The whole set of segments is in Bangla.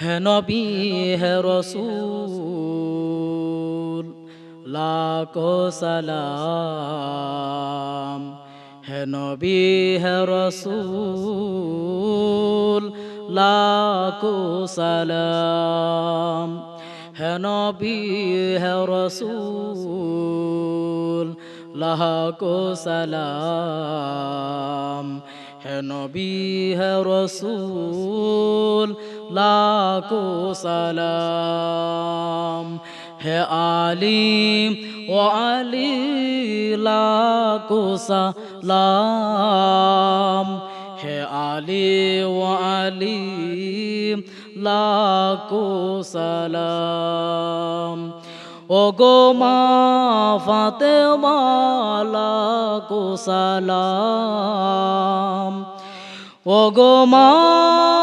হে নবী হে রসুল লাখো সালাম হে নবী হে রসুল লাখো সালাম হে নবী হে রসুল লাখো সালাম হে নবী হে রসুল লাখো সালাম। হে আলিম, ও আলী, লাখো সালাম। হে আলী, ও আলী, লাখো সালাম। ও গো মা ফাতে লাখো সালাম। ও গো মা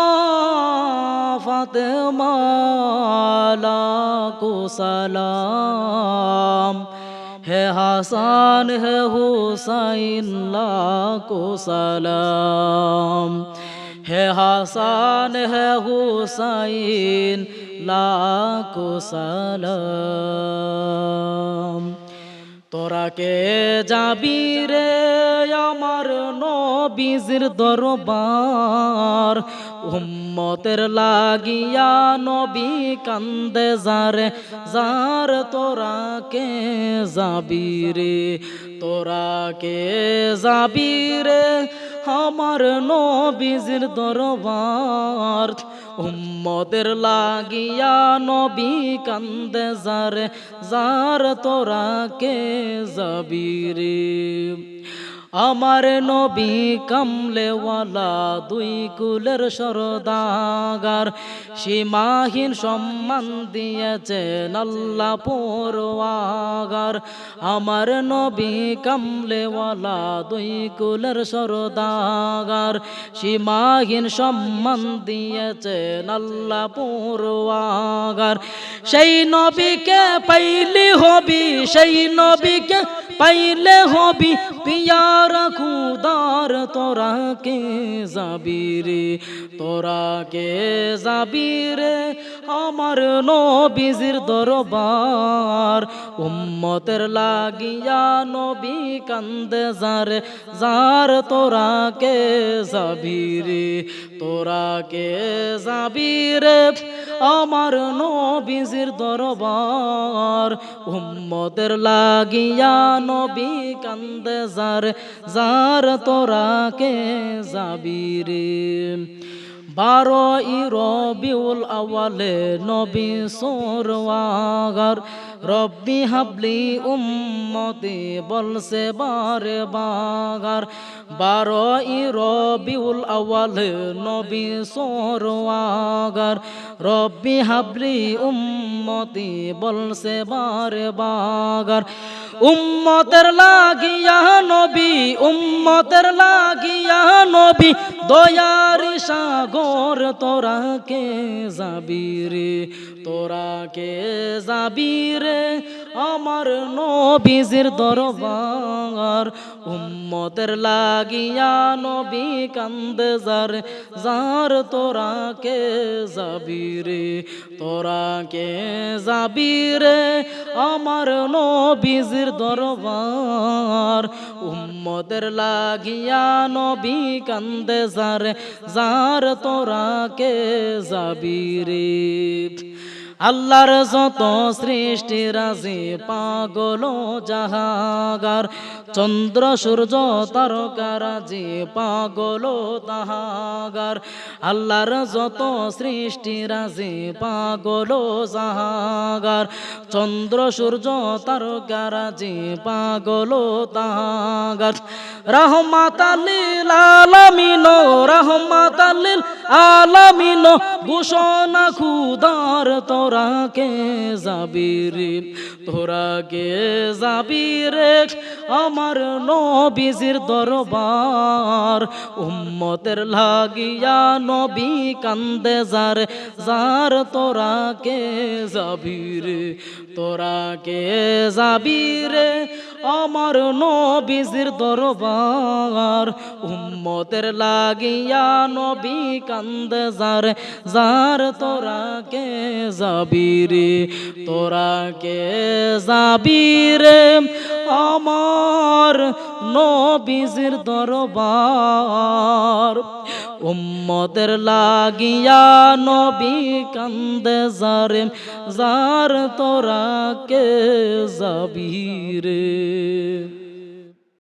সালাম হে হাসান হে হুসাইন লাখো সালাম হে হাসান হে হুসাইন লাখো সালাম তোরা কে যাবি রে আমার নবীজির দরবার উম্মতের লাগিয়া নবী কান্দে যারে, যার তোরা কে যাবি রে? তোরা কে যাবি রে? আমার নবীজির দরবার। উম্মদের লাগিয়া নবী কান্দে যারে, যার তোরা কে যাবি রে? আমার নবী কামলেওয়ালা দুই কুলের সরদাগার, সীমাহীন সম্মান দিয়েছেন আল্লাহ পরওয়াগার আমার নবী কামলেওয়ালা দুই কুলের সরদাগার, সীমাহীন সম্মান দিয়েছেন আল্লাহ পরওয়াগার সেই নবীকে পাইলি হবি, সেই নবীকে পাইলে হবি পিয়ারা খুদার তোরা কে যাবি রে? তোরা কে যাবি রে? আমার নবীজির দরবার। উম্মতের লাগিয়া নবী কান্দে যারে। যার তোরা কে যাবি রে? তোরা কে যাবি রে? আমার নবীজির দরবার উম্মদের লাগিয়া নবী কান্দে যার যার তোরা কে যাবি রে। বারো ই রবিউল আওয়ালে নবী সোরওয়াগার রব্বি হাবলি উম্মতি বলছে বারে বাগার। বারো ই রবিউল আওয়ালে নবী সোরওয়াগার। রব্বি হাবলি উম্মতি বলছে বারে বাগার। উম্মতের লাগিয়া নবী, উম্মতের লাগিয়া নবী, দয়ার সাগর তোরা কে যাবি রে? তোরা কে যাবি রে? আমার নবীজির দরবার, উম্মতের লাগিয়া নবী কান্দে যার যার তোরা কে যাবি রে, তোরা কে যাবি রে? আমার নবীজির দরবার, উম্মতের লাগিয়া নবী কান্দে যার যার তোরা কে যাবি রে? আল্লাহর যত সৃষ্টি রাজি, পাগল জাহাগার চন্দ্র, সূর্য তারকারাজি পাগল তাহাগার আল্লাহর যত সৃষ্টি রাজি, পাগল জাহাগার চন্দ্র, সূর্য তারকারাজি পাগল তাহাগার রহমাত আলিল আলামিন রহমাত আলিল আলামিন ঘোষণা, খুদার তোরা কে যাবি রে তোরা কে যাবি রে, আমার নবীজির দরবার উম্মতের লাগিয়া নবী কান্দে, যার যার তোরা কে যাবি রে তোরা কে যাবি রে আমার নবীজির দরবার, উম্মতের লাগিয়া নবী কান্দে যার যার তোরা কে যাবি তোরা কে যাবি আমার নবীজির দরবার উম্মতের লাগিয়া নবী কান্দে যারে যার তোরা কে যাবি রে।